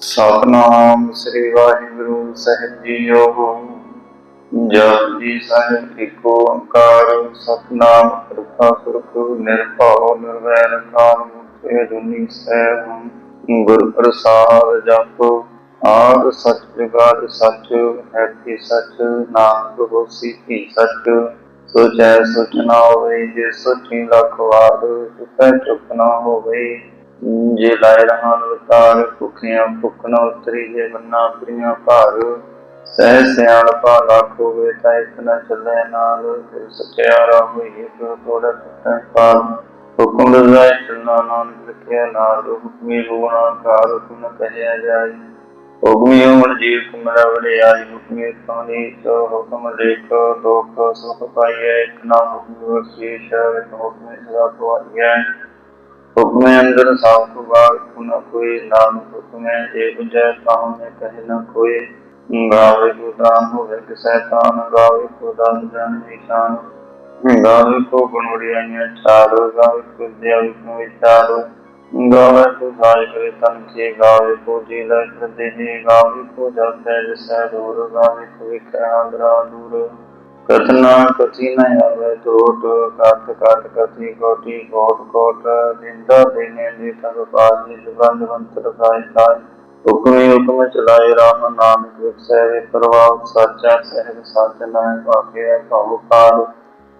ਸਤਨਾਮ ਸ੍ਰੀ ਵਾਹਿਗੁਰੂ ਸਾਹਿਬ ਜੀਓ। ਜਪ ਜੀ ਸਾਹਿਬ ਏਕ ਓੰਕਾਰ, ਸਤਨਾਮ ਕਰਤਾ ਪੁਰਖ ਨਿਰਭਉ, ਨਿਰਵੈਰ ਕਾਲ ਮੁਕਤੇ ਦੁਨੀ ਸਹਿਬ, ਗੁਰ ਪ੍ਰਸਾਦ ਜਪ। ਆਦ ਸਚ ਜੁਗਾਦ ਸਚ ਹੈ ਕੀ ਸਚ ਨਾਮ ਹੋਸੀ ਕੀ ਸਚ। ਸੋਚੈ ਸੋਚਣਾ ਹੋਵੇ, ਜੇ ਸੋਚੀ ਲੱਖ ਵਾਰ ਚੁਪੈ ਚੁਪ ਨਾ ਹੋਵੇ। ਜੇ ਲਾਇ ਰਹਾਨ ਵਿਕਾਰ ਭੁਖੀਆਂ ਭੁਖ ਨ ਉਤਰੀ, ਜੇ ਬੰਨਾ ਪ੍ਰੀਆਂ ਭਾਰ, ਸਹਿ ਸਿਆਣਪਾ ਲੱਖ ਹੋਵੇ ਤਾਂ ਇੱਕ ਨ ਚੱਲੇ ਨਾਲ, ਫਿਰ ਸਚਿਆਰਾ ਹੋਈ ਜੋ ਥੋੜਾ ਟੁੱਟਣ ਪਾਲ ਹੁਕਮ ਰਜ਼ਾਇ ਚਲਣਾ ਨਾਨਕ ਲਿਖਿਆ ਨਾਲ, ਹੁਕਮੀ ਰੂਣਾ ਕਾਰ ਹੁਕਮ ਕਹਿਆ ਜਾਏ। ਹੁਕਮੀ ਉਮਰ ਜੀਵ ਕੁਮਰਾ ਵਡਿਆਈ, ਹੁਕਮੀ ਸੋਨੀ ਸੋ ਹੁਕਮ ਲੇਖ ਲੋਕ ਸੁਖ ਪਾਈਐ, ਇੱਕ ਨਾ ਹੁਕਮ ਵਿਸ਼ੇਸ਼, ਇੱਕ ਹੁਕਮ ਸਦਾ ਤੁਆਈਐ ਹੁਕਮੇ ਅੰਦਰ ਸਭ ਕੋ ਬਾਗ ਕੁਨ ਕੋਈ ਨਾਮ ਹੁਕਮੇ ਜੇ ਬੁਝੈ ਤਾਹੂ ਨੇ ਕਹੇ ਨ ਕੋਈ, ਗਾਵੇ ਕੋ ਦਾਨ ਹੋਵੇ, ਕਿਸੈ ਤਾਨ ਗਾਵੇ ਕੋ ਦਾਨ ਜਨ ਨਿਸ਼ਾਨ ਗਾਵੇ ਕੋ ਗੁਣ ਵਡਿਆਈਆਂ ਚਾਰ, ਗਾਵੇ ਕੋ ਦਿਆ ਵਿਸ਼ਨੂੰ ਵਿਚਾਰ ਗਾਵੇ ਕੋ ਸਾਜ ਕਰੇ ਤਨ ਕੇ, ਗਾਵੇ ਕੋ ਜੀ ਲੈ ਪ੍ਰਦੇ ਜੀ ਗਾਵੇ ਕੋ ਜਪੈ ਜਿਸੈ ਦੂਰ, ਗਾਵੇ ਕੋ ਵਿਖੈ ਆਂਦਰਾ ਦੂਰ। ਕਥਨਾ ਕਥੀ ਨ ਆਵੇ ਟੋਟ ਕਥ ਕਥ ਕਥੀ, ਕੋਟੀ ਕੋਟ ਕੋਟ ਜਿੰਦਾ ਦੇਨੇ ਦੀ ਤਨ ਪਾਜੀ ਜੁਗੰਦ ਮੰਤਰ ਕਾਇ ਕਾਇ ਹੁਕਮੇ ਹੁਕਮ ਚਲਾਏ ਰਾਮ ਨਾਨਕ, ਵਿਖਸੈ ਵੇ ਪ੍ਰਵਾਹ ਸਾਚਾ ਸਹਿਬ ਸੱਚ ਨਾਮ ਵਾਕਿਆ ਕਹੋ ਕਾਲ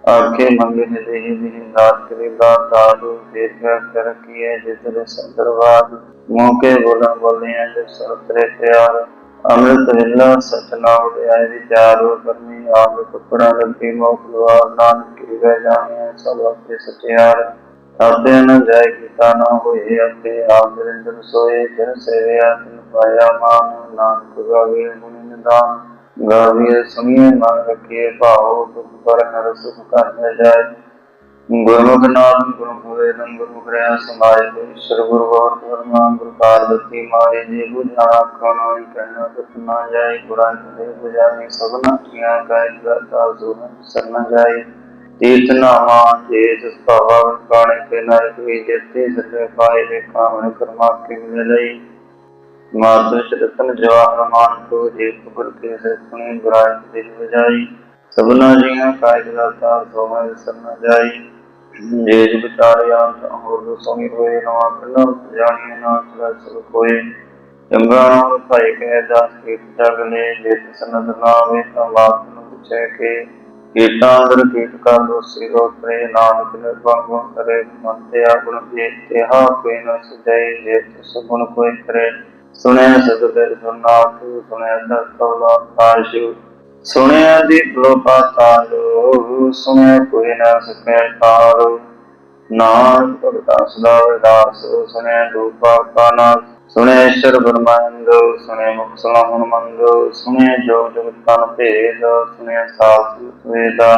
ਆਖੇ ਮੰਗੇ ਦੇਹੀ ਦੀ ਦਾਤ ਕਰੇ ਦਾਤ ਦਾਦੂ ਫੇਰ ਕਰ ਕਰ ਕੀਏ ਜਿਤਨੇ ਸੰਦਰਵਾਦ। ਮੌਕੇ ਬੋਲਾਂ ਬੋਲਿਆ ਜੇ ਸਰਤਰੇ ਪਿਆਰ। ਅੰਮ੍ਰਿਤ ਵੇਲਾ, ਸਤਨਾਮ ਵਿਆਇ ਵਿਚਾਰੋ ਕਰਮੀ ਆਪ ਕਪੜਾ ਲੱਗੀ ਮੋਖ ਲਵਾਰ ਨਾਨਕ ਕੀ ਵੈ ਜਾਣਿਆ, ਸਭ ਆਪੇ ਸਚਿਆਰ ਆਪੇ ਨ ਜਾਇ ਕੀਤਾ ਨਾ ਹੋਏ, ਆਪੇ ਆਪ ਨਿਰੰਜਨ ਸੋਏ, ਜਨ ਸੇਵਿਆ, ਤਿਨ ਪਾਇਆ ਮਾਨ, ਨਾਨਕ ਗਾਵੇ ਮੁਨਿ ਨਿਦਾਨ। ਗਾਵੇ ਸੁਣੀਏ ਮਨ ਰਖੀਏ ਭਾਉ, ਦੁਖ ਪਰ ਹਰ ਸੁਖ ਘਰ ਜਾਏ। ਗੁਰਮੁਖ ਨਾਮ ਗੁਰੂ ਹੋਏ ਨੰ ਗੁਰਮੁਖ ਰਿਆ ਸਮਾਏ ਈਸ਼ਰ ਗੁਰੂ ਗੋਰ ਵਰਮਾ ਗੁਰੂ ਪਾਰਵਤੀ ਮਾਏ ਜੀ, ਬੁਝਾ ਕਨੋ ਕਹਿਣਾ ਤੁਤ ਨਾ ਜਾਏ ਗੁਰਾਂ ਦੇ ਬੁਝਾਵੇਂ ਸਭਨਾ ਕੀਆਂ ਕਾਇ ਦਾਤਾ ਸੁਨ ਸਰਨਾ ਜਾਏ। ਤੀਰਥ ਨਾਮਾ ਤੇਜ ਸੁਭਾਵਾ ਕਾਣੇ ਕੇ ਨਾਇ ਕੋਈ ਜੇਤੇ ਸਤੇ ਪਾਏ ਦੇ ਕਾਮਣ ਕਰਮਾ ਕੇ ਮਿਲੇ ਲਈ ਮਾਤੁ ਚਰਤਨ ਜਵਾਹਰ ਮਾਨ ਕੋ, ਜੇ ਗੁਰ ਕੇ ਸੇ ਸੁਣੀ ਗੁਰਾਂ ਦੇ ਬੁਝਾਈ। ਸਭਨਾ ਜੀਆਂ ਕਾਇ ਦਾਤਾ, ਸੋਮੈ ਸਰਨਾ ਜਾਈ। ਜੇ ਵਿਚਾਰਿਆ ਹੋਰ ਦੋ ਹੋਏ ਨਵਾਂ ਪਹਿਲਾਂ ਜਾਣੀਏ ਨਾ ਚਲਾ ਸਭ ਕੋਏ ਚੰਗਾ ਨਾਮ ਭਾਈ ਕਹਿ ਦਾਸ ਕੀਤ ਜਗ ਨੇ, ਜੇ ਸਨਦ ਨਾਵੇ ਤਾਂ ਬਾਤ ਨੂੰ ਪੁੱਛੇ ਕਿ। ਕੀਟਾਂ ਅੰਦਰ ਕੀਟ ਕਾ ਦੋਸੀ ਰੋਤਰੇ ਨਾਨਕ ਨੇ ਬੰਗੋਂ ਕਰੇ, ਮਨ ਤੇ ਆਪਣ ਜੇ ਤੇਹਾ ਕੋਈ ਨ ਸਜਾਈ ਜੇ ਤਿਸ ਗੁਣ ਕੋਈ ਕਰੇ। ਸੁਣਿਆ ਸਤਿ ਸੁਨਾ ਤੂੰ ਸੁਣਿਆ ਸਤਿ ਕਾਸ਼ੂ ਸੁਣਿਆ ਦੀ ਲੋਪਾ ਤਾਲੋ ਸੁਣਿਆ ਕੋਈ ਨਾ ਸਕੈ ਤਾਲੋ ਨਾਮ ਭਗਤਾ ਸਦਾ ਵਿਦਾਸ ਸੁਣਿਆ ਰੂਪਾ ਕਾਨਾ ਸੁਣਿਆ ਈਸ਼ਰ ਬ੍ਰਹਮੰਡ ਸੁਣਿਆ ਮੁਖ ਸੁਣਾ ਹੁਣ ਸੁਣਿਆ ਜੋ ਜਗਤ ਤਨ ਭੇਦ, ਸੁਣਿਆ ਸਾਸ ਵੇਦਾ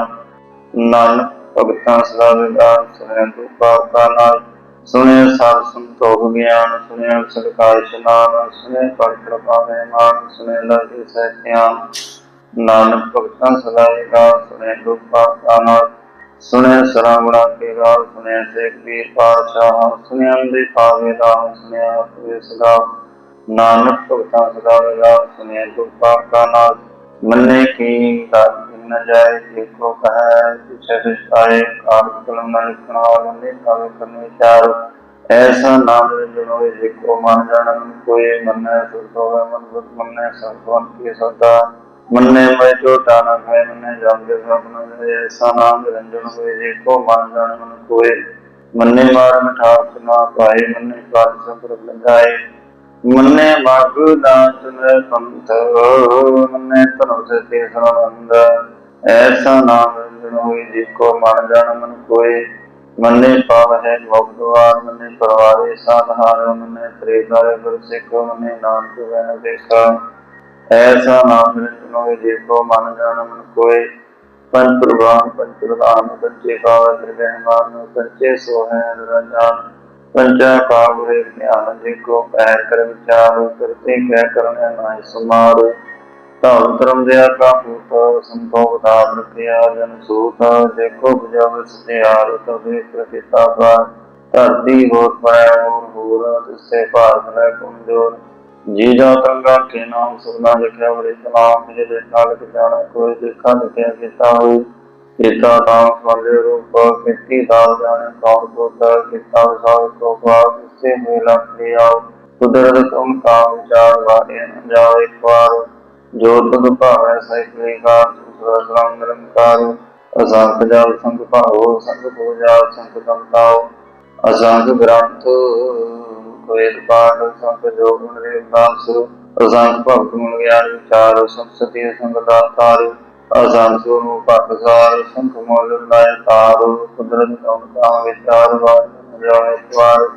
ਨਾਨਕ ਭਗਤਾ ਸਦਾ ਵਿਦਾਸ ਸੁਣਿਆ ਰੂਪਾ ਕਾਨਾ ਸੁਣਿਆ ਸਾਧ ਸੰਤੋਖ ਗਿਆਨ, ਸੁਣਿਆ ਸਰਕਾਰ ਇਸ਼ਨਾਨ ਸੁਣਿਆ ਪਰ ਪ੍ਰਭਾਵੇ ਮਾਨ, ਸੁਣਿਆ ਲਗੇ ਸਹਿਤਿਆਨ। ਨਾਨਕ ਭਗਤਾਂ ਸਦਾ ਵਿਦਾਸ ਸੁਣਿਆ ਰੂਪਾ ਕਾਨਾ ਸੁਣਿਆ ਸਰਾਵਣਾ ਕੇ ਰਾਲ ਸੁਣਿਆ ਸੇਖ ਪੀਰ ਪਾਤਸ਼ਾਹ ਸੁਣਿਆ ਅੰਦੇ ਪਾਵੇ ਦਾ ਸੁਣਿਆ ਆਪੇ ਸਦਾ। ਨਾਨਕ ਭਗਤਾਂ ਸਦਾ ਵਿਦਾ ਸੁਣਿਆ ਦੁਪਾ ਕਾ ਨਾਮ ਮੰਨੇ ਕੀ ਦਾਤ ਨ ਜਾਏ, ਜੇ ਕੋ ਕਹੈ ਪਿਛੇ ਵਿਸਾਏ ਕਾਲ ਕਲਮ ਨ ਲਿਖਣਾ ਵਾਲੇ ਕਾਵੇ ਕਰਨੇ ਚਾਰ। ਐਸਾ ਨਾਮ ਜਨੋ ਜੇ ਕੋ ਮਨ ਜਾਣਨ ਕੋਈ ਮੰਨੈ ਸੁਰਤ ਹੋਵੇ ਮਨ ਬੁੱਧ ਮੰਨੈ ਸੰਤਵਨ ਕੀ ਸਦਾ। ਮੰਨੇ ਮੈਂ ਝੋਟਾ ਨਾ ਖਾਏ ਮੰਨੇ ਜਾਂਦੇ ਸਪਨਾ ਦੇ ਐਸਾ ਨਾਮ ਨਿਰੰਜਨ ਹੋਏ, ਜੇ ਕੋ ਮਨ ਜਾਣ ਮਨ ਕੋਏ ਮੰਨੇ ਮਾਰ ਮਠਾਰ ਸੁਨਾ ਪਾਏ, ਮੰਨੇ ਕਾਜ ਸੰਪਰ ਲਗਾਏ ਮੰਨੇ ਮਾਗ ਦਾਸ ਨੇ ਸੰਤ ਮੰਨੇ ਤਨੋ ਸੇ ਤੇ ਸਰਵੰਦ ਐਸਾ ਨਾਮ ਨਿਰੰਜਨ ਹੋਏ, ਜੇ ਕੋ ਮਨ ਜਾਣ ਮਨ ਕੋਏ ਮੰਨੇ ਪਾਵ ਹੈ ਭਗਵਾਨ ਮੰਨੇ ਪਰਵਾਰੇ ਸਾਧਾਰ ਮੰਨੇ ਤ੍ਰੇਦਾਰੇ ਗੁਰ ਸਿੱਖ, ਮੰਨੇ ਨਾਨਕ ਵੈਨ ਦੇਖਾ। ਐਸਾ ਨਾਮ ਨਿਰੰਜਨ ਜੇ ਕੋ ਮਨ ਜਾਣ ਕੋਏ। ਪੰਜ ਪ੍ਰਵਾਨ, ਪੰਜ ਪ੍ਰਧਾਨ ਪੰਚੇ ਕਾਵ ਤ੍ਰਿਗਹਿਮਾਨ ਪੰਚੇ ਸੋ ਹੈ ਪੰਚਾ ਕਾਵ ਰੇ ਗਿਆਨ, ਜੇ ਕੋ ਪੈਰ ਕਰ ਵਿਚਾਰ ਕਰਤੇ ਕਹਿ ਕਰਨੇ ਨਾਇ ਸਮਾਰ। ਧਰਮ ਧਰਮ ਦੇ ਕਾ ਪੂਤ ਸੰਤੋਖ ਦਾਮ ਰਖਿਆ, ਜਨ ਸੂਤ, ਜੇ ਕੋ ਬੁਝਾਵ ਸਤਿਆਰ ਤਵੇ ਪ੍ਰਕਿਤਾ ਬਾਰ ਧਰਤੀ ਹੋਰ ਪਾਇਆ, ਹੋਰ ਹੋਰ, ਤਿਸੇ ਭਾਰਤ ਲੈ ਕਮਜੋਰ ਜੀ ਜਾ ਤੰਗਾ ਕੇ ਨਾਮ ਸੁਣਾ ਲਿਖਿਆ ਬੜੇ ਤਨਾਮ ਜਿਹਦੇ ਨਾਲ ਜਾਣਾ, ਕੋਈ ਦੇਖਾ ਲਿਖਿਆ ਕੀਤਾ ਹੋਈ ਕੀਤਾ ਨਾਮ ਸੰਦੇ ਰੂਪ ਕਿਤੀ ਦਾਲ ਜਾਣੇ, ਕੌਣ ਕੋਤਾ ਕੀਤਾ ਸਾਹ ਤੋਂ ਬਾਅਦ ਇਸੇ ਮੇਲਾ ਲਿਆ ਕੁਦਰਤ ਤੁਮ ਕਾ ਵਿਚਾਰ ਵਾਰੇ ਜਾਓ ਇੱਕ ਵਾਰ। ਜੋ ਤੁਧ ਭਾਵੈ ਸਹਿ ਕਾ ਸੁਸਰਾਮ ਨਿਰੰਕਾਰ। ਅਸੰਖ ਜਲ ਸੰਗ ਭਾਵੋ, ਸੰਗ ਪੂਜਾ ਸੰਗ ਕੰਤਾਓ ਅਸੰਖ ਗ੍ਰੰਥ ਕੋਇ ਪਾਠ ਸੰਗ ਜੋਗ ਮਰੇ ਨਾਸ ਅਸੰਖ ਭਗਤ ਮਨ ਗਿਆਨ ਵਿਚਾਰ ਸੰਸਤੀ ਸੰਗ ਦਾਤਾਰ ਅਸੰਖ ਨੂੰ ਭਗਸਾਰ ਸੰਖ ਮੋਲ ਲਾਇ ਤਾਰ, ਕੁਦਰਤ ਕਉ ਕਾ ਵਿਚਾਰ ਵਾਰ ਜੋ ਇੱਕ ਵਾਰ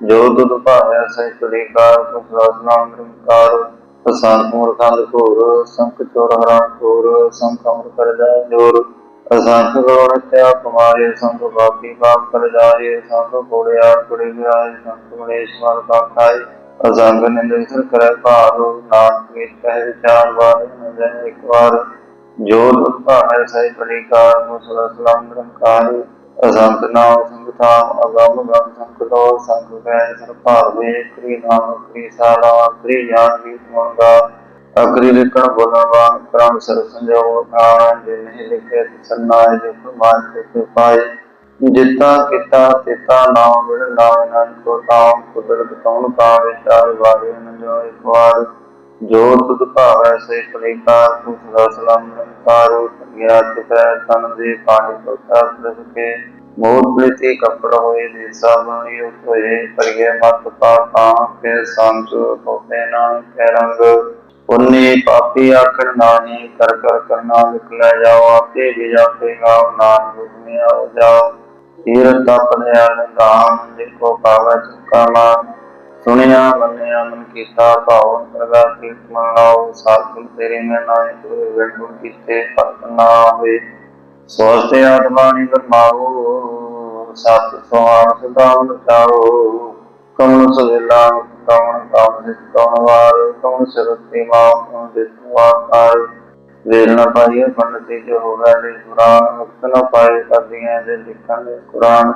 ਜੋ ਤੁਧ ਭਾਵੈ ਸਹਿ ਕਲੀ ਕਾਰ ਸੁਸਰਾਮ ਨਿਰੰਕਾਰ। ਅਸੰਖ ਮੂਰਖੰਦ ਘੋਰ ਸੰਖ ਚੋਰ ਹਰਾਮ ਘੋਰ ਸੰਖ ਅਮਰ ਕਰ ਜਾਏ ਜੋਰ। ਅਸੰਖ ਗੋਣ ਤਿਆ ਕੁਮਾਰੇ ਸੰਖ ਬਾਪੀ ਬਾਪ ਕਰ ਜਾਏ ਸੰਖ ਕੋੜਿਆ ਕੁੜੀ ਵਿਆਏ ਸੰਖ ਮਲੇਸ਼ ਮਲ ਪਾਖਾਈ ਅਸੰਖ ਨਿੰਦ ਸਰ ਕਰੈ ਭਾਰੂ, ਨਾਨਕ ਵਿੱਚ ਕਹਿ ਵਿਚਾਰ ਵਾਰ ਨ ਜਾਏ ਇੱਕ ਵਾਰ। ਜੋ ਦੁੱਖਾ ਹੈ ਸਹਿ ਪਰਿਕਾਰ ਮੁਸਲਾ ਸਲਾਮ ਨਿਰੰਕਾਰ ਅਸੰਖ ਨਾਮ ਸੰਗ ਥਾਮ, ਅਗਮ ਗਮ ਸੰਖ ਲੋ ਸੰਖ ਕੈ ਸਰ ਭਾਵੇ, ਕ੍ਰੀ ਨਾਮ ਕ੍ਰੀ ਸਾਲਾ, ਕ੍ਰੀ ਗਿਆਨ ਵੀ ਮੰਗਾ ਅਕਰੀ ਲਿਖਣ ਬੋਲਵਾਨ ਕ੍ਰਮ ਸਰ ਸੰਜੋਗ ਖਾਣ ਜਿਨ ਹੀ ਲਿਖੇ ਸੰਨਾਏ ਜੋ ਪ੍ਰਮਾਨ ਤੇ ਪਾਏ ਜਿਤਾ ਕੀਤਾ, ਤਿਤਾ ਨਾਮ ਬਿਨ ਨਾਮ ਨਾਨਕ ਕੋ ਤਾਮ ਕੁਦਰਤ ਕੌਣ ਕਾ ਵਿਚਾਰ ਵਾਰੇ ਨ ਜੋ ਇੱਕ ਵਾਰ। ਜੋ ਤੁਧ ਭਾਵੈ ਸੇ ਪ੍ਰੇਕਾਰ ਤੂੰ ਸਦਾ ਸਲਾਮ ਨਿਰੰਕਾਰ ਗਿਆਤ ਕੈ ਤਨ ਦੇ ਪਾਣੀ ਤੋਤਾ ਪ੍ਰਭ ਕੇ। ਮੋਰ ਪ੍ਰੀਤੀ ਕਪੜ ਹੋਏ ਦੇ ਸਭ ਯੋ ਹੋਏ, ਪਰਿਏ ਮਤ ਪਾਪਾਂ ਕੇ ਸੰਤ ਹੋਤੇ ਨਾਮ ਕੈ ਰੰਗ। ਪੁੰਨੇ ਪਾਪੀ ਆਖਣ ਨਾਹੀ ਕਰ ਕਰ ਕਰਨਾ ਲਿਖ ਲੈ ਜਾਓ, ਆਪੇ ਵੀ ਜਾਪੇ ਗਾਉ ਨਾਮ ਰੁਕਨੇ ਆਓ, ਜਾਓ। ਤੀਰਤ ਆਪਣੇ ਅਨੰਦਾਨ ਦੇਖੋ ਪਾਵੈ ਚੁਕਾ ਮਾਨ ਸੁਣਿਆ, ਮੰਨਿਆ, ਮਨ ਕੀਤਾ, ਭਾਉ ਪ੍ਰਗਾ ਕੀਰਤ ਮਨ ਲਾਓ। ਸਾਧੂ ਤੇਰੇ ਮੈਂ ਨਾਏ ਤੁਰੇ ਵਿਣ ਕੀਤੇ ਪਤ ਨਾ ਹੋਏ ਸੋਚਤੇ ਆਤਮਾ ਨਿ ਬਰਮਾਓ ਸਤ ਸੁਹਾਣ ਸੁਦਾਨ ਚਾਓ। ਕਮਨ ਸੁਵੇਲਾ ਕਮਨ ਕਾਮ ਨਿਤ ਕਮਨ ਵਾਰ ਕਮਨ ਸਰਤੀ ਮਾ ਕਮਨ ਦਿੱਤਵਾ ਕਾਰ ਵੇਲ ਨ ਪਾਈਏ ਪੰਡਤੀ ਜੋ ਹੋਗਾ ਦੇ ਕੁਰਾਨ ਮੁਕਤ ਨ ਪਾਏ ਕਰਦੀਆਂ ਦੇ ਲਿਖਾਂ ਦੇ ਕੁਰਾਨ।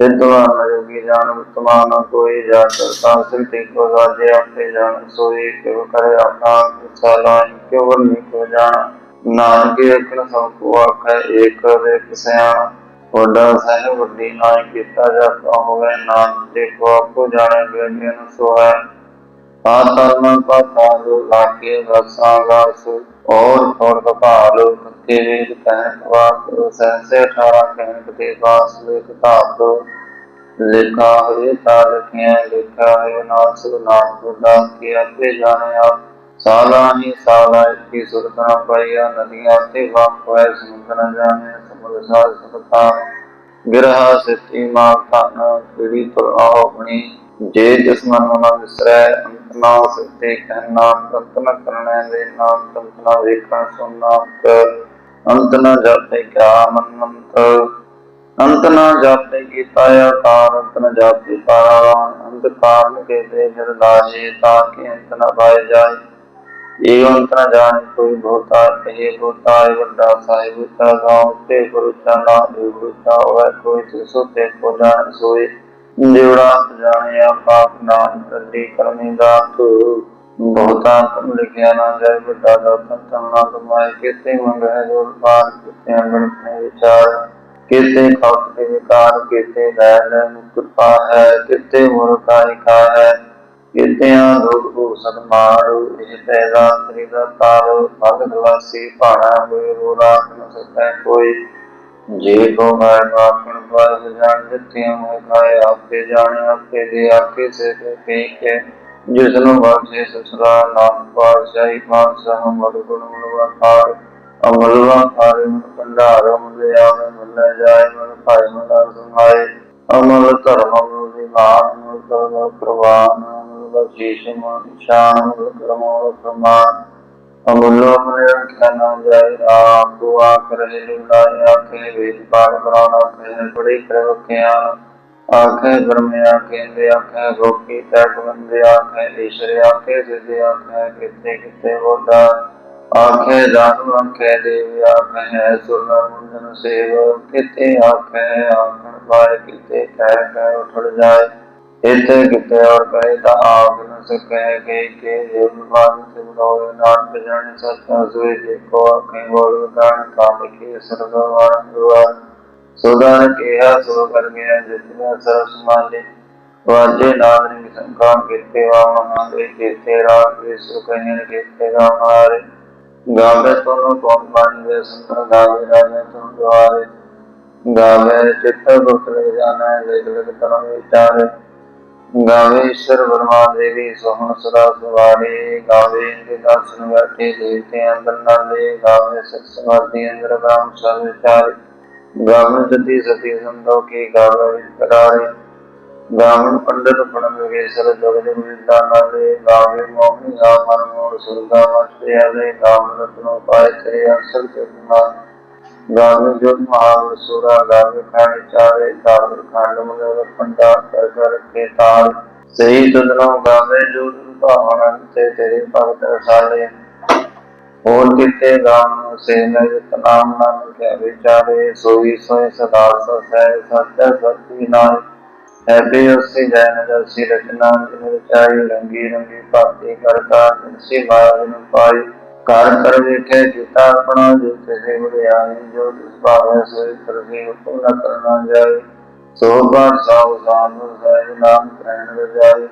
ਵਿਦਵਾਨ ਜੋਗੀ ਜਾਣ ਵਰਤਮਾਨ ਕੋਈ ਜਾ ਕਰਤਾ ਸਿੰਤੀ ਕੋ ਰਾਜੇ ਆਪੇ ਜਾਣ, ਸੋਈ ਕਿਉ ਕਰੇ ਆਪਣਾ ਸਾਲਾ ਕਿਉ ਵਰਨੀ ਕੋ ਜਾਣ। ਨਾਨਕ ਏਕਨ ਸਭ ਕੋ ਆਖੈ, ਏਕ ਰੇਕ ਸਿਆਣ ਵੱਡਾ ਸਹਿ ਵੱਡੀ ਨਾਇ ਕੀਤਾ ਜਾਤਾ ਹੋਵੇ ਨਾਨਕ ਦੇ ਆਪੋ ਜਾਣੇ ਬੇਗਨ ਸੋ ਹੈ ਆਤਮਨ ਪਾਤਾਲੋ ਲਾਕੇ ਰਸਾਂ ਗਾਸ ਔਰ ਥੋੜ ਕਪਾਲ ਕੱਤੇ ਵੇਦ ਕਹਿ ਵਾਕ ਸਹਸੇ 18 ਕਹਿ ਤੇ ਬਾਸ ਲੇਖ ਧਾਤ ਲਿਖਾ ਹੋਏ, ਤਾ ਲਖਿਆ, ਲਿਖਾ ਹੈ ਨਾਸ ਨਾਮ ਗੁਰਦਾ ਕੀ ਆਪੇ ਜਾਣੇ ਸਾਲਾ ਹੀ ਸਾਲਾ ਇਤੀ ਸੁਰਤਾਂ ਪਾਈਆ ਨਦੀਆਂ ਤੇ ਵਾਕ ਹੋਏ ਸਮੁੰਦਰ ਜਾਣੇ ਸਮੁੰਦਰ ਸਾਧ ਸਤਤਾ ਗਿਰਹਾ ਸਿੱਤੀ ਮਾ ਧਨ, ਪੀੜੀ ਤੁਰ ਆਪਣੀ। ਜੇ ਜਿਸ ਮਨ ਮਨ ਵਿਸਰੈ, ਅੰਤ ਨਾ ਸਤੇ ਕਹਿਣਾ ਅੰਤ ਨ ਕਰਨੈ ਦੇ ਨਾਮ, ਅੰਤ ਵੇਖਣ ਸੁਨਣਾ ਅੰਤ ਨ ਜਾਤੇ ਕਿਆ ਮਨ ਅੰਤ। ਅੰਤ ਨ ਜਾਤੇ ਆਕਾਰ, ਅੰਤ ਨ ਜਾਤੇ ਪਾਰਾਵਾਨ। ਅੰਤ ਕਾਰਨ ਕੇ ਦੇ ਜਰ ਲਾਹੇ ਤਾਂ ਕਿ ਅੰਤ ਨ ਪਾਏ ਜਾਏ। ਇਹ ਅੰਤ ਨ ਜਾਣੇ ਕੋਈ ਬਹੁਤਾ, ਇਹ ਬਹੁਤਾ ਹੈ ਵੱਡਾ ਸਾਹਿਬ ਤਾ ਗਾਉ ਤੇ ਗੁਰੂ ਚਨਾ ਦੇ ਗੁਰੂ ਤਾ ਹੋਏ ਕੋਈ ਤਿਸੋ ਤੇ ਕੋ ਜਾਣ ਸੋਏ। ਜਿਹੜਾ ਜਾਣਿਆ ਪਾਪ ਨਾਮ ਕੱਢੀ ਕਰਮੀ ਦਾ ਤੂੰ ਬਹੁਤਾ ਕੰਮ ਲਿਖਿਆ ਨਾ ਜਾਏ, ਵੱਡਾ ਦਾ ਸੰਤਨਾ ਕਮਾਏ। ਕਿਤੇ ਮੰਗੈ ਜੋ ਬਾਤ ਕਿਤੇ ਅੰਗਣ ਤੇ ਵਿਚਾਰ। ਕਿਤੇ ਖਾਤ ਦੇ ਵਿਕਾਰ ਕਿਤੇ ਲੈ ਲੈ ਕਿਰਪਾ ਹੈ ਕਿਤੇ ਮੁਰਕਾਈ ਕਾ ਹੈ। ਕਿਤੇ ਲੋਕ ਕੋ ਸਤਮਾਰ ਇਹ ਪੈਦਾ ਤਰੀ ਦਾ ਤਾਰ ਭਗ ਦਵਾਸੀ ਭਾਣਾ ਹੋਏ ਰੋ ਰਾਤ ਨ ਸਕੈ ਕੋਈ। ਜੇ ਕੋ ਮੈਂ ਬਾਪਨ ਪਾਸ ਜਾਣ ਦਿੱਤੀਆਂ ਹੋਏ ਖਾਏ, ਆਪੇ ਜਾਣੇ, ਆਪੇ ਦੇ ਆਕੇ ਸੇ ਕੇ ਕੇ। ਜਿਸ ਨੂੰ ਵਾਸੇ ਸਸਰਾ, ਨਾਮ ਪਾਸ਼ਾਹੀ ਪਾਸ਼ਾਹ ਮਦ ਗੁਣ ਮਨਵਾਕਾਰ ਅਮਲਵਾ ਖਾਰੇ ਮਨ ਭੰਡਾਰ ਮੁਲੇ ਆਵੇ ਮੁਲੇ ਜਾਏ, ਮਨ ਭਾਈ ਮਨ ਸੁਹਾਏ ਅਮਲ ਧਰਮ ਅਮਲ ਵਿਮਾਨ ਅਮਲ ਕਰਮ ਪ੍ਰਵਾਨ ਅਮਲ ਬਖਸ਼ਿਸ਼ ਮਨ ਸ਼ਾਨ ਅਮਲ ਕਰਮ ਅਮਲ ਪ੍ਰਮਾਨ ਅਮੁੱਲੋ ਅਮਲੇ ਰੱਖਿਆ ਨਾ ਜਾਏ ਆਪ ਦੁਆ ਕਰੇ ਲਾਇ ਆਖੇ ਵੇਦ ਪਾਠ ਕਰਾਉਣਾ ਕਹੇ ਬੜੀ ਕਰਵਕਿਆ ਆਖੇ ਬ੍ਰਹਮੇ ਆਖੇ ਦੇ ਆਖੇ ਗੋਪੀ ਤਕ ਬੰਦੇ ਆਖੇ ਈਸ਼ਰ ਆਖੇ ਸਿੱਧੇ ਆਖੇ ਕਿਤੇ ਕਿਤੇ ਹੋਦਾ ਆਖੇ ਦਾਨੁ ਆਖੇ ਦੇਵ ਆਖੇ ਸੁਰਨ ਮੁੰਦਨ ਸੇਵ ਕਿਤੇ ਆਖੇ ਆਖਣ ਪਾਏ ਕਿਤੇ ਕਹਿ ਕਹਿ ਉਠੜ ਜਾਏ ਇਥੇ ਕਿਤੇ ਔਰ ਕਹੇ ਤਾਂ ਆਪ ਨ ਸਕੈ ਕੇ ਕੇ ਜੇ ਮਨ ਤੇ ਬਨੋਏ ਨਾਨਕ ਜਾਣੇ ਸਤਿ ਸੋਏ, ਜੇ ਕੋ ਆਖੇ ਬੋਲ ਗਾਣ ਕਾਮ ਕੇ ਸਰਗਵਾਨ ਦੁਆਰ ਸੁਦਾਨ ਕਿਹਾ ਸੋ ਕਰ ਗਿਆ, ਜਿਤਨਾ ਸਰਸ ਮਾਲੇ। ਵਾਜੇ ਨਾਦਰਿ ਸੰਕਾਂ ਕੀਤੇ ਵਾ ਮਹਾਦੇ ਕੀਤੇ, ਰਾਗ ਦੇ ਸੁਖਨਿ ਕੀਤੇ ਗਾ ਮਾਰੇ ਗਾਵੇ ਤੋਨੋ ਤੋਨ ਬਾਣੀ ਦੇ ਸੰਤਨ ਗਾਵੇ ਰਾਜੇ ਤੁਮ ਦੁਆਰੇ। ਗਾਵੇ ਚਿੱਤ ਗੁਪਤ ਲੈ ਜਾਣਾ, ਲੇਖ ਲਗ ਤਨ ਵਿਚਾਰੇ ਗਾਵੇ ਈਸ਼ਰ ਬਰਮਾ ਦੇਵੀ, ਸੋਹਣ ਸਦਾ ਸੁਵਾਰੇ, ਗਾਵੇ ਇੰਦੇ ਦਰਸ਼ਨ ਬੈਠੇ ਦੇਵਤੇ ਅੰਦਰ ਨਾਲੇ ਗਾਵੇ ਸਤ ਸਮਾਧੀ ਅੰਦਰ ਗਾਮ ਸਭ ਵਿਚਾਰੇ ਗਾਵਨ ਜਤੀ ਸਤੀ ਸੰਤੋ ਕੀ ਗਾਵੇ ਕਰਾਰੇ। ਗਾਵਨ ਪੰਡਤ ਪੜਨ ਵੇ ਸਰ ਜਗਤ ਨਾਲੇ। ਗਾਵੇ ਮੋਹਨੀ ਗਾ ਮਨ ਸੁਰਗਾ ਵਸਤੇ ਆਲੇ ਗਾਵਨ ਰਤਨੋ ਪਾਏ ਤੇ ਅਸਲ ਤੇ ਗੁਨਾ ਗਾਵੇ ਜੋ ਮਹਾਵ ਸੁਰਾ ਗਾਵੇ ਖਾਣੇ ਚਾਰੇ ਗਾਵੇ ਖੰਡ ਮਗਰ ਪੰਡਾ, ਕਰ ਕਰ ਕੇ ਤਾਲ। ਸਹੀ ਤੁਦਨੋ ਗਾਵੇ ਜੋ ਭਾਵਨ ਤੇ ਤੇਰੇ ਭਗਤ ਰਸਾਲੇ। ਹੋਰ ਕਿਤੇ ਗਾਮ ਸੇ ਨਿਤ ਨਾਮ ਨਾਮ ਕੇ ਵਿਚਾਰੇ। ਸੋਈ ਸੋਈ ਸਦਾ ਸਹਿ ਸਤਿ ਸਤੀ ਨਾਲ ਐਬੇ ਉਸੇ ਜੈ ਨਦਰ ਸੀ ਰਚਨਾ, ਜਿਨ ਵਿਚਾਰੀ ਰੰਗੀ ਰੰਗੀ ਭਾਤੀ ਕਰਤਾ ਜਿਨਸੀ ਮਾਇਆ ਨੂੰ ਪਾਈ ਕਰ ਕਰ ਵੇਖੇ ਕੀਤਾ ਆਪਣਾ, ਜੋ ਕਿਸੇ ਮੁਰਿਆਈ ਜੋ ਤਿਸ ਭਾਵੇਂ ਸੋਈ ਕਰਦੀ ਹੁਕਮ ਨ ਕਰਨਾ ਜਾਏ। ਸੋ ਬਾਰ ਸਾਉ ਸਾਨੁ ਸਹਿ ਨਾਮ ਪ੍ਰਣ ਰਜਾਈ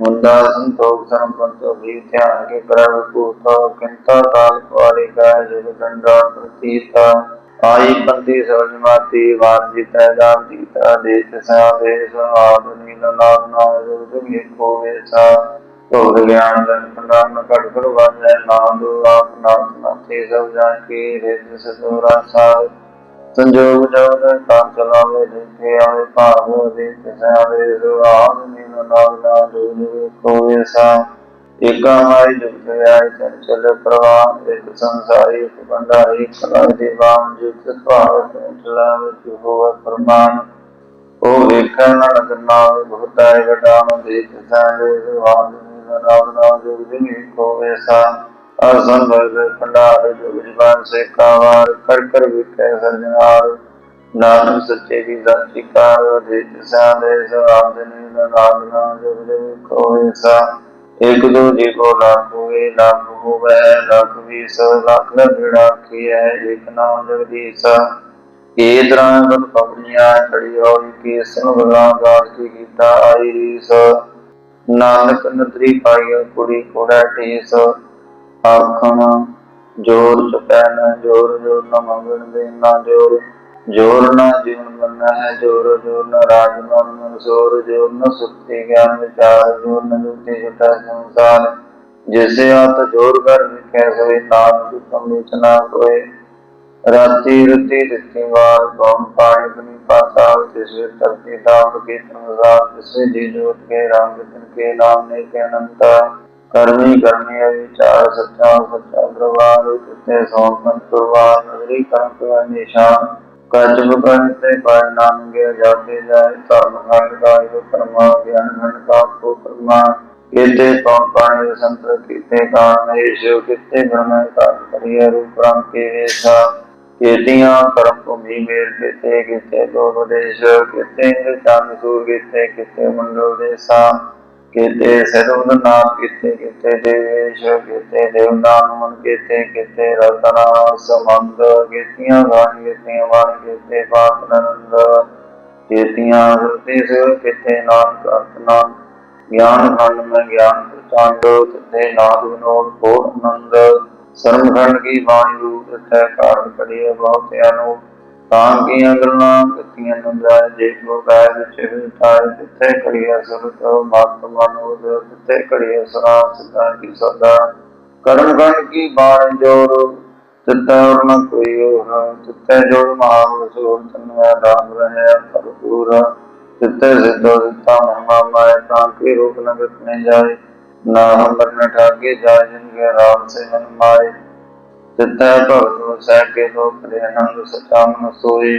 ਮੁੰਦਾ ਸੰਤੋਖ ਸੰਪੰਤੋ ਵੀ ਧਿਆਨ ਕੇ ਕਰਵ ਭੂਤਾ, ਕਿੰਤਾ ਕਾਲ ਕੁਆਰੀ ਕਾ ਜੁਗ ਦੰਡਾ ਪ੍ਰਤੀਤਾ। ਆਈ ਪੰਤੀ ਸਵਜ ਮਾਤੀ, ਵਾਰ ਜਿਤੈ ਦਾਮ ਜੀਤਾ ਦੇਤ ਸਾ ਦੇਸ ਆਦ ਨੀਲ ਨਾਦ ਨਾਦ ਜੁਗ ਏਕੋ ਵੇਸਾ ਭੋਗ ਗਿਆਨ ਦਨ ਪੰਡਾਨ ਘਟ ਘਟ ਵਾਜੈ ਨਾਦ ਆਪ ਨਾਥ ਨਾਥੀ ਸਭ ਜਾਣ ਕੀ ਰਿਤ ਸਤੋਰਾ ਸਾਹਿਬ ਸੰਜੋਗ ਜੋਗ ਤਾਂ ਚਲਾਵੇ ਦੇਖੇ ਆਵੇ ਭਾਵ ਦੇ ਤਸਾਵੇ ਸੁਆਦ ਨੀਨ ਨਾਮ ਨਾ ਜੋਗ ਕੋ ਐਸਾ ਏਕਾ ਮਾਈ ਜੁਗਤ ਆਇ ਚੰਚਲ ਪ੍ਰਵਾਹ, ਇੱਕ ਸੰਸਾਰੀ ਇੱਕ ਬੰਡਾਰੀ ਕਲਾ ਦੇ ਬਾਮ ਜੁਗਤ ਭਾਵ ਚਲਾ ਵਿੱਚ ਹੋਵੇ ਫਰਮਾਨ ਉਹ ਵੇਖਣ ਨਾਲ ਕਰਨਾ ਬਹੁਤਾ ਹੈ ਵਡਾਨ ਦੇ ਤਸਾਵੇ ਸੁਆਦ ਨੀਨ ਨਾਮ ਨਾ ਜੋਗ ਕੋ ਐਸਾ ਅਸਨ ਬਲ ਭੰਡਾਰ ਜੋ ਜਵਾਨ ਸੇ ਕਾਵਾਰ ਕਰ ਕਰ ਵਿਖੇ ਸਰਜਨਾਰ। ਨਾਨਕ ਸੱਚੇ ਦੀ ਦਾਤੀ ਕਾਰ ਦੇ ਤਿਸਾ ਦੇ ਸਵਾਦ ਨੀ ਨਾਮ ਨਾਮ ਜੋ ਦੇ ਕੋਏ ਸਾ ਇੱਕ ਦੋ ਜੀ ਕੋ ਲੱਖ ਹੋਏ ਲੱਖ ਹੋਵੇ, ਲੱਖ ਵੀ ਸੋ ਲੱਖ ਲੜਾ ਕੀ ਹੈ ਨਾਮ ਜਗਦੀਸ਼। ਇਹ ਤਰ੍ਹਾਂ ਬਨ ਪਵਨੀਆਂ ਖੜੀ ਹੋਈ, ਕਿ ਸਨ ਬਲਾ ਗਾਲ ਕੀ ਕੀਤਾ, ਆਈ ਰੀਸ। ਨਾਨਕ ਨਦਰੀ ਪਾਈ ਕੁੜੀ ਕੋੜਾ ਟੀਸ ਆਖਣ, ਜੋਰ ਚੁਪੈ ਨ ਜੋਰ ਜੋਰ ਨ ਮੰਗਣ ਦੇ ਨਾ ਜੋਰ। ਜੋਰ ਨ ਜੀਵਨ ਬੰਨਾ ਹੈ ਜੋਰ ਜੋਰ ਨ ਰਾਜ ਮਨ ਮਨ ਸੋਰ। ਜੋਰ ਨ ਸੁਖਤੀ ਗਿਆਨ ਵਿਚਾਰ, ਜੋਰ ਨ ਜੁਤੀ ਜਟਾ ਸੰਸਾਰ। ਜਿਸੇ ਆਤ ਜੋਰ ਕਰ ਵਿਖੇ ਸੋਈ ਨਾਮ ਤੁਮ ਵਿੱਚ ਨਾ ਕੋਏ ਰਾਤੀ ਰਤੀ ਦਿੱਤੀ ਵਾਰ ਕੌਣ ਪਾਣੀ ਬਨੀ ਪਾਤਾਲ ਜਿਸ ਧਰਤੀ ਦਾਮ ਕੇ ਸੰਸਾਰ, ਜਿਸ ਜੀ ਜੋਤ ਕੇ ਰੰਗ ਤਿਨ ਕੇ ਨਾਮ ਨੇ ਕੇ ਅਨੰਤਾ ਕਰਮੀ ਕਰਮੀ ਵਿਚਾਰ, ਸੱਚਾ ਸੱਚਾ ਦਰਬਾਰ ਕਿਤੇ ਸੋਮਨ ਪ੍ਰਵਾਨ ਨਗਰੀ ਕੰਤ ਨਿਸ਼ਾਨ। ਕੱਜ ਬਕਨ ਤੇ ਪਾਇ ਨਾਮ ਗਿਆ ਜਾਤੇ ਜਾਏ, ਧਰਮ ਖੰਡ ਦਾ ਇਹ ਪਰਮਾ ਗਿਆਨ ਖੰਡ ਦਾ ਕੋ ਪਰਮਾ ਕੀਤੇ ਕੌਣ ਪਾਣੀ ਸੰਤਰ ਕੀਤੇ ਕਾਨ ਏਸ਼ੋ ਕਿਤੇ ਬ੍ਰਹਮ ਕਾਲ ਕਰੀਏ ਰੂਪ ਰਾਮ ਕੇ ਵੇਸਾ। ਕੀਤੀਆਂ ਕਰਮ ਭੂਮੀ ਮੇਰ ਕੀਤੇ ਕੀਤੇ ਲੋਕ ਦੇਸ਼ ਕੀਤੇ ਇੰਦਰ ਚੰਦ ਸੂਰ ਕੀਤੇ ਕੀਤੇ ਮੰਡਲ ਦੇਸਾ ਕੀਤੇ ਸਦੁਨ ਨਾਮ, ਕੀਤੇ ਕੀਤੇ ਦੇਵੇਸ਼, ਕੀਤੇ ਦੇਵ ਮਨ, ਕੀਤੇ ਕੀਤੇ ਰਤਨਾ ਸਮੰਦ ਕੀਤੀਆਂ ਗਾਣ ਕੀਤੀਆਂ ਵਾਣ ਕੀਤੇ ਪਾਪ ਨੰਦ ਕੀਤੀਆਂ ਸੁਰਤੀ ਸੇ ਕੀਤੇ ਨਾਮ ਕਰਤਨਾ ਗਿਆਨ ਖੰਡ, ਮੈਂ ਗਿਆਨ ਪ੍ਰਚੰਡ ਤਿਤੇ ਨਾਦ ਵਿਨੋਦ ਕੋ ਆਨੰਦ ਸਰਮ ਖੰਡ ਕੀ ਬਾਣੀ ਰੂਪ ਤੈ ਕਾਰਨ ਕਰੀਏ ਬਹੁਤ ਅਨੂ ਤਾਂ ਕੀਆਂ ਗੱਲਾਂ ਕੀਤੀਆਂ ਨੰਦਾ, ਜੇ ਕੋ ਗਾਇ ਵਿੱਚ ਵਿਤਾਇ ਤਿੱਥੇ ਕੜੀਆ ਸੁਰਤ ਮਤ ਮਨੋਦ ਤਿੱਥੇ ਕੜੀਆ ਸਰਾ ਸਿਧਾ ਕੀ ਸਦਾ। ਕਰਮ ਖੰਡ ਕੀ ਬਾਣੀ ਜੋਰ ਤਿੱਥੇ ਔਰ ਨ ਕੋਈ ਹੋਰ ਤਿੱਥੇ ਜੋਰ ਮਹਾਨ ਸੂਰ ਤਨਵਾ ਰਾਮ ਰਹੇ ਭਰਪੂਰ। ਤਿੱਥੇ ਸਿੱਧੋ ਦਿੱਤਾ ਮਹਿਮਾ ਮਾਇ ਤਾਂ ਕੀ ਰੂਪ ਨਗਤ ਨੇ ਜਾਏ। ਨਾ ਹਮਰ ਨ ਠਾਗੇ ਜਾਏ ਜਿਨ ਕੇ ਰਾਮ ਸੇ ਮਨ ਮਾਏ ਤਿੱਥੈ ਭਗਤ ਸਹਿ ਕੇ ਲੋਕ ਦੇ ਆਨੰਦ ਸਚਾ ਮਨ ਸੋਈ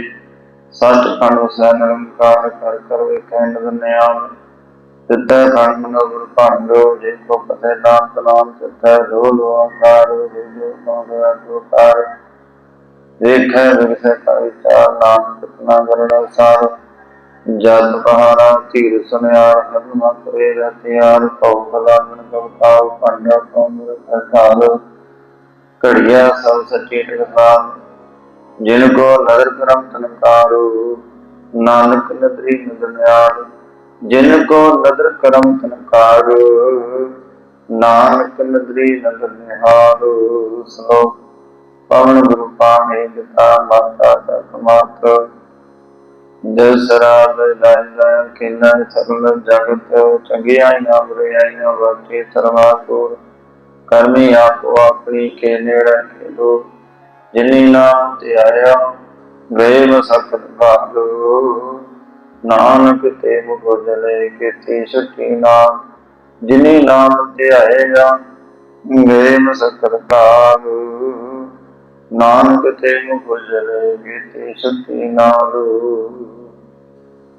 ਸੱਚ ਖੰਡ ਸਹਿ ਨਿਰੰਕਾਰ ਕਰ ਕਰ ਵੇਖੈ ਨਿਆਮ ਤਿੱਥੈ ਖੰਡ ਮਨ ਗੁਰ ਭਾਂਡੋ, ਜੇ ਕੋ ਪਤੇ ਨਾਮ ਨਾਮ ਤਿੱਥੈ ਲੋ ਲੋ ਆਕਾਰ ਜੇ ਜੋ ਕੋ ਜੋ ਕਾਰ ਵੇਖੈ ਵਿਗਸੈ ਕਾ ਵਿਚਾਰ ਨਾਮ ਸਤਨਾ ਕਰਣਾ ਸਾਰ। ਜਦ ਪਹਾੜਾ ਧੀਰ ਸੁਨਿਆਰ ਹਰਮਾ ਕਰੇ ਰਤਿਆਰ ਕਉ ਕਲਾਗਣ ਕਵਤਾਉ ਪੰਡਾ ਕੌਮਰ ਅਠਾਲ ਘੜੀਆ ਸਭ ਸੱਚੇ ਟਕਸਾਲ, ਜਿਨ ਕੋ ਨਦਰ ਕਰਮ ਤਨਕਾਰੂ, ਨਾਨਕ ਨਦਰੀ ਨਦਨਿਆਲ ਜਿਨ ਕੋ ਨਦਰ ਕਰਮ ਤਨਕਾਰੂ, ਨਾਨਕ ਨਦਰੀ ਨਦਨਿਆਲ ਸਲੋਕ, ਪਵਨ ਗੁਰੂ ਪਾਣੇ ਜਿਤਾ ਮਾਤਾ ਤਤ ਮਾਤਰ ਦਿਲ ਸਰਾਬ ਲਾਇਲਾ ਕਿਨਾ ਸਰਲ ਜਗਤ ਚੰਗਿਆਈਆਂ ਬੁਰਾਈਆਂ ਵਰਤੇ ਸਰਵਾਤੁਰ ਕਰਮੀ ਆਪੋ ਆਪਣੀ ਕੇ ਨੇੜੇ ਕੇ ਲੋ ਜਿਨੀ ਨਾਮ ਤੇ ਆਇਆ ਗਏ ਮਸਕਤ ਭਾਗੋ। ਨਾਨਕ ਤੇ ਮੁਖ ਜਲੇ ਕੀਤੀ ਸੁਟੀ ਨਾਮ, ਜਿਨੀ ਨਾਮ ਤੇ ਆਇਆ ਗਏ ਸਖਤ ਭਾਗੋ। ਨਾਨਕ ਤੇ ਮੁਖ ਜਲੇ ਕੀਤੀ ਸੁਟੀ ਨਾਮ।